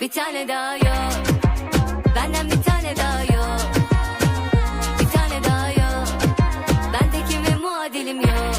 Bir tane daha yok. Benden bir tane daha yok. Bir tane daha yok. Ben de kimin muadilim yok.